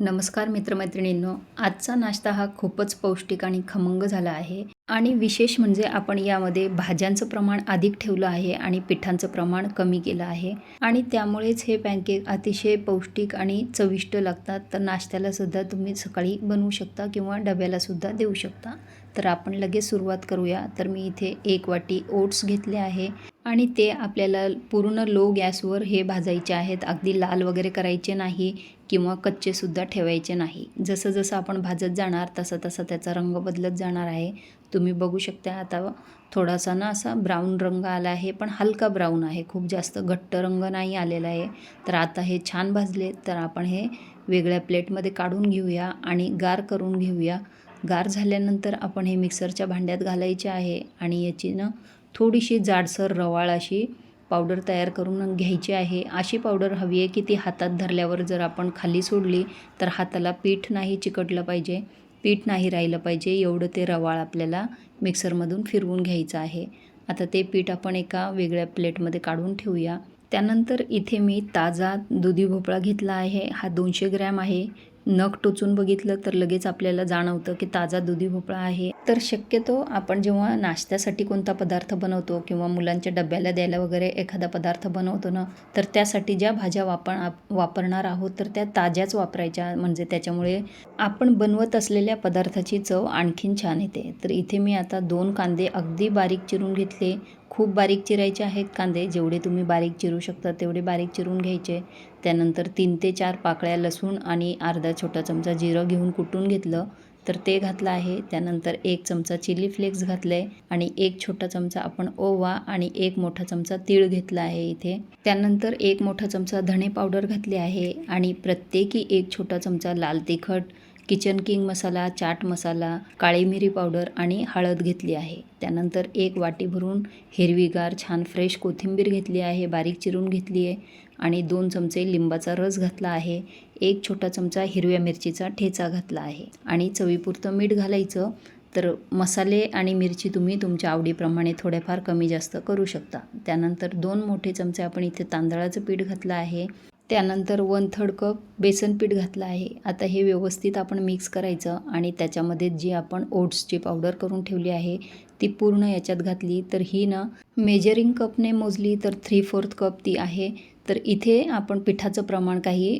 नमस्कार मित्रमैत्रिणींनो आजचा नाश्ता हा खूपच पौष्टिक आणि खमंग झाला आहे. आणि विशेष म्हणजे आपण यामध्ये भाज्यांचं प्रमाण अधिक ठेवलं आहे आणि पिठांचं प्रमाण कमी केलं आहे. आणि त्यामुळेच हे पॅनकेक अतिशय पौष्टिक आणि चविष्ट लागतात. तर नाश्त्याला सुद्धा तुम्ही सकाळी बनवू शकता किंवा डब्याला सुद्धा देऊ शकता. तर आपण लगेच सुरुवात करूया. तर मी इथे एक वाटी ओट्स घेतले आहे आणि ते आपल्याला पूर्ण लो गॅसवर हे भाजायचे आहेत. अगदी लाल वगैरे करायचे नाही किंवा कच्चेसुद्धा ठेवायचे नाही. जसं जसं आपण भाजत जाणार तसं तसं त्याचा रंग बदलत जाणार आहे. तुम्ही बघू शकता आता थोडासा ना असा ब्राऊन रंग आला आहे पण हलका ब्राऊन आहे. खूप जास्त घट्ट रंग नाही आलेला आहे. तर आता हे छान भाजले तर आपण हे वेगळ्या प्लेटमध्ये काढून घेऊया आणि गार करून घेऊया. गार झाल्यानंतर आपण हे मिक्सरच्या भांड्यात घालायचे आहे आणि याची ना थोडीशी जाडसर रवाळ अशी पावडर तयार करून घ्यायची आहे. अशी पावडर हवी आहे की ती हातात धरल्यावर जर आपण खाली सोडली तर हाताला पीठ नाही चिकटलं पाहिजे. पीठ नाही राहिलं पाहिजे. एवढं ते रवाळ आपल्याला मिक्सरमधून फिरवून घ्यायचं आहे. आता ते पीठ आपण एका वेगळ्या प्लेटमध्ये काढून ठेवूया. त्यानंतर इथे मी ताजा दुधी भोपळा घेतला आहे. हा दोनशे ग्रॅम आहे. नख टोचून बघितलं तर लगेच आपल्याला जाणवतं की ताजा दुधी भोपळा आहे. तर शक्यतो आपण जेव्हा नाश्त्यासाठी कोणता पदार्थ बनवतो किंवा मुलांच्या डब्याला द्यायला वगैरे एखादा पदार्थ बनवतो ना तर त्यासाठी ज्या भाज्या वापर वापरणार आहोत तर त्या ताज्याच वापरायच्या. म्हणजे त्याच्यामुळे आपण बनवत असलेल्या पदार्थाची चव आणखीन छान येते. तर इथे मी आता दोन कांदे अगदी बारीक चिरून घेतले. खूप बारीक चिरायचे आहेत कांदे. जेवढे तुम्ही बारीक चिरू शकता तेवढे बारीक चिरून घ्यायचे. त्यानंतर तीन ते चार पाकळ्या लसूण आणि अर्धा छोटा चमचा जिरं घेऊन कुटून घेतलं तर ते घातलं आहे. त्यानंतर एक चमचा चिली फ्लेक्स घातलं आहे आणि एक छोटा चमचा आपण ओवा आणि एक मोठा चमचा तीळ घेतला आहे इथे. त्यानंतर एक मोठा चमचा धणे पावडर घातली आहे आणि प्रत्येकी एक छोटा चमचा लाल तिखट किचन किंग मसाला चाट मसाला काळी मिरी पावडर आणि हळद घेतली आहे. त्यानंतर एक वाटी भरून हिरवीगार छान फ्रेश कोथिंबीर घेतली आहे बारीक चिरून घेतली आहे आणि दोन चमचे लिंबाचा रस घातला आहे. एक छोटा चमचा हिरव्या मिरचीचा ठेचा घातला आहे. आणि चवीपुरतं मीठ घालायचं तर मसाले आणि मिरची तुम्ही तुमच्या आवडीप्रमाणे थोड्याफार कमी जास्त करू शकता. त्यानंतर दोन मोठे चमचे आपण इथे तांदळाचं पीठ घातलं आहे. त्यानंतर वन थर्ड कप बेसन पीठ घातलं आहे. आता हे व्यवस्थित आपण मिक्स करायचं आणि त्याच्यामध्ये जी आपण ओट्सची पावडर करून ठेवली आहे ती पूर्ण याच्यात घातली. तर ही ना मेजरिंग कपने मोजली तर थ्री फोर्थ कप ती आहे. तर इथे आपण पिठाचं प्रमाण काही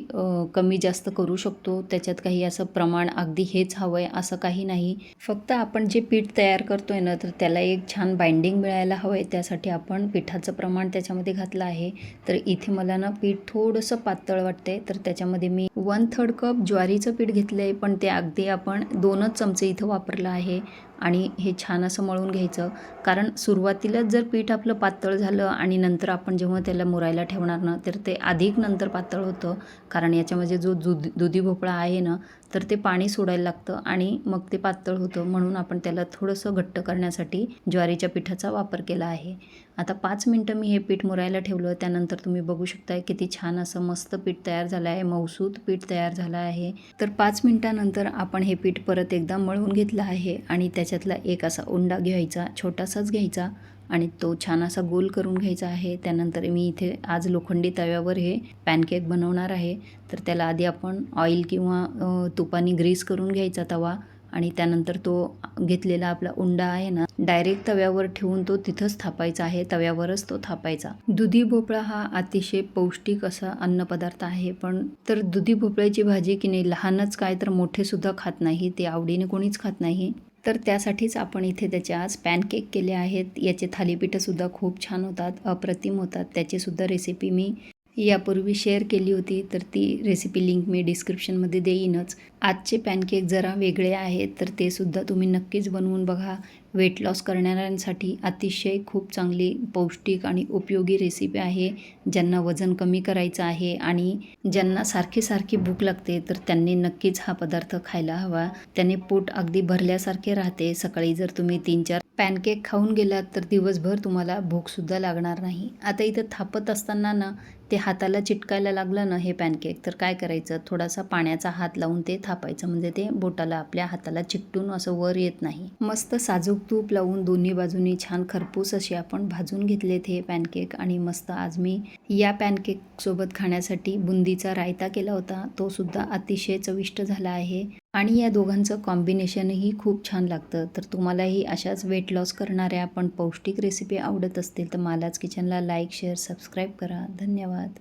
कमी जास्त करू शकतो. त्याच्यात काही असं प्रमाण अगदी हेच हवं आहे असं काही नाही. फक्त आपण जे पीठ तयार करतो आहे ना तर त्याला एक छान बाइंडिंग मिळायला हवं आहे त्यासाठी आपण पिठाचं प्रमाण त्याच्यामध्ये घातलं आहे. तर इथे मला ना पीठ थोडंसं पातळ वाटतंय. तर त्याच्यामध्ये मी वन थर्ड कप ज्वारीचं पीठ घेतलं आहे पण ते अगदी आपण दोनच चमचे इथं वापरलं आहे. आणि हे छान असं मळून घ्यायचं. कारण सुरुवातीलाच जर पीठ आपलं पातळ झालं आणि नंतर आपण जेव्हा त्याला मुरायला ठेवणार ना तर ते अधिक नंतर पातळ होतं. कारण याच्यामध्ये जो दुध दुधी भोपळा आहे ना तर ते पाणी सोडायला लागतं आणि मग ते पातळ होतं. म्हणून आपण त्याला थोडंसं घट्ट करण्यासाठी ज्वारीच्या पिठाचा वापर केला आहे. आता पाच मिनटं मी हे पीठ मुरायला ठेवलं त्यानंतर तुम्ही बघू शकताय किती छान असं मस्त पीठ तयार झालं आहे मौसूद पीठ तयार झालं आहे. तर पाच मिनटानंतर आपण हे पीठ परत एकदा मळून घेतलं आहे आणि त्याच्यातला एक असा उंडा घ्यायचा छोटासाच घ्यायचा आणि तो छान असा गोल करून घ्यायचा आहे. त्यानंतर मी इथे आज लोखंडी तव्यावर हे पॅनकेक बनवणार आहे. तर त्याला आधी आपण ऑइल किंवा तुपाने ग्रीस करून घ्यायचा तवा. आणि त्यानंतर तो घेतलेला आपला उंडा आहे ना डायरेक्ट तव्यावर ठेवून तो तिथंच थापायचा आहे तव्यावरच तो थापायचा. दुधी भोपळा हा अतिशय पौष्टिक असा अन्नपदार्थ आहे पण तर दुधी भोपळ्याची भाजी की नाही लहानच काय तर मोठे सुद्धा खात नाही ते आवडीने कोणीच खात नाही. तर त्यासाठीच आपण इथे त्याचे आज पॅनकेक केले आहेत याचे थालीपीठंसुद्धा खूप छान होतात अप्रतिम होतात त्याचीसुद्धा रेसिपी मी यापूर्वी शेअर केली होती तर ती रेसिपी लिंक मी डिस्क्रिप्शनमध्ये देईनच. आजचे पॅनकेक जरा वेगळे आहेत तर ते सुद्धा तुम्ही नक्कीच बनवून बघा. वेट लॉस करणाऱ्यांसाठी अतिशय खूप चांगली पौष्टिक आणि उपयोगी रेसिपी आहे. ज्यांना वजन कमी करायचं आहे आणि ज्यांना सारखी सारखी भूक लागते तर त्यांनी नक्कीच हा पदार्थ खायला हवा. त्याने पोट अगदी भरल्यासारखे राहते. सकाळी जर तुम्ही तीन चार पॅनकेक खाऊन गेलात तर दिवसभर तुम्हाला भूकसुद्धा लागणार नाही. आता इथं थापत असताना ना ते हाताला चिटकायला लागलं ना हे पॅनकेक तर काय करायचं? थोडासा पाण्याचा हात लावून ते थापायचं म्हणजे ते बोटाला आपल्या हाताला चिकटून असं वर येत नाही. मस्त साजूक तूप लावून दोन्ही बाजूनी छान खरपूस असे आपण भाजून घेतलेत हे पॅनकेक. आणि मस्त आज मी या पॅनकेक सोबत खाण्यासाठी बुंदीचा रायता केला होता. तो सुद्धा अतिशय चविष्ट झाला आहे. आणि या दोघांचं कॉम्बिनेशनही खूप छान लागतं. तर तुम्हालाही अशाच वेट लॉस करणाऱ्या पण पौष्टिक रेसिपी आवडत असतील तर मालाच किचनला लाईक शेअर सबस्क्राईब करा. धन्यवाद.